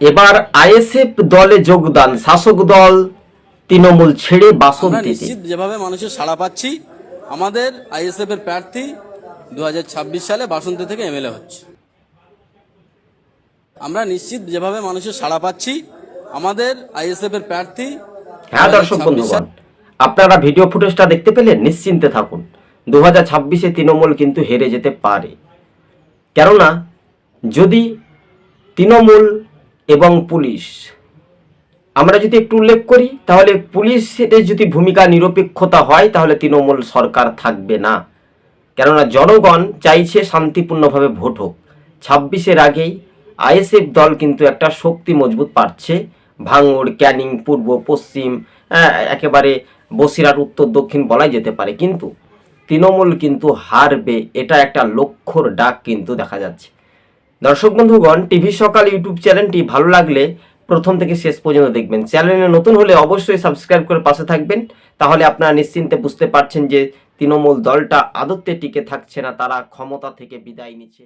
এবার আইএসএফ দলে যোগদান। শাসক দল তৃণমূল ছেড়ে বাসন্তীতে নিশ্চিত যেভাবে মানুষের সাড়া পাচ্ছি আমাদের আইএসএফ এর প্রার্থী দু হাজার ছাব্বিশ সালে বাসন্তী থেকে এমএলএ হচ্ছে। আমরা নিশ্চিত যেভাবে মানুষের সাড়া পাচ্ছি আমাদের আইএসএফ এর প্রার্থী হ্যাঁ দর্শক 2026 বন্ধুগণ আপনারা ভিডিও ফুটেজটা দেখতে পেলেন নিশ্চিন্তে থাকুন। দু হাজার ছাব্বিশে তৃণমূল কিন্তু হেরে যেতে পারে। কেননা যদি তৃণমূল এবং পুলিশ। আমরা যদি একটু উল্লেখ করি, তাহলে পুলিশের যদি ভূমিকা নিরপেক্ষতা হয়, তাহলে তৃণমূল সরকার থাকবে না। কেননা জনগণ চাইছে শান্তিপূর্ণভাবে ভোট হোক। ছাব্বিশের আগেই আইএসএফ দল কিন্তু একটা শক্তি মজবুত পাচ্ছে। ভাঙড় ক্যানিং, পূর্ব, পশ্চিম একেবারে বসিরহাট, উত্তর, দক্ষিণ বলাই যেতে পারে। কিন্তু তৃণমূল কিন্তু হারবে, এটা একটা লক্ষ্যর ডাক কিন্তু দেখা যাচ্ছে। দর্শক বন্ধুগণ, টিভি সকাল ইউটিউব চ্যানেলটি ভালো লাগলে প্রথম থেকে শেষ পর্যন্ত দেখবেন। চ্যানেলে নতুন হলে অবশ্যই সাবস্ক্রাইব করে পাশে থাকবেন, তাহলে আপনারা নিশ্চিন্তে বুঝতে পারছেন যে তৃণমূল দলটা আদত্তে টিকে থাকছে না, তারা ক্ষমতা থেকে বিদায় নিচ্ছে।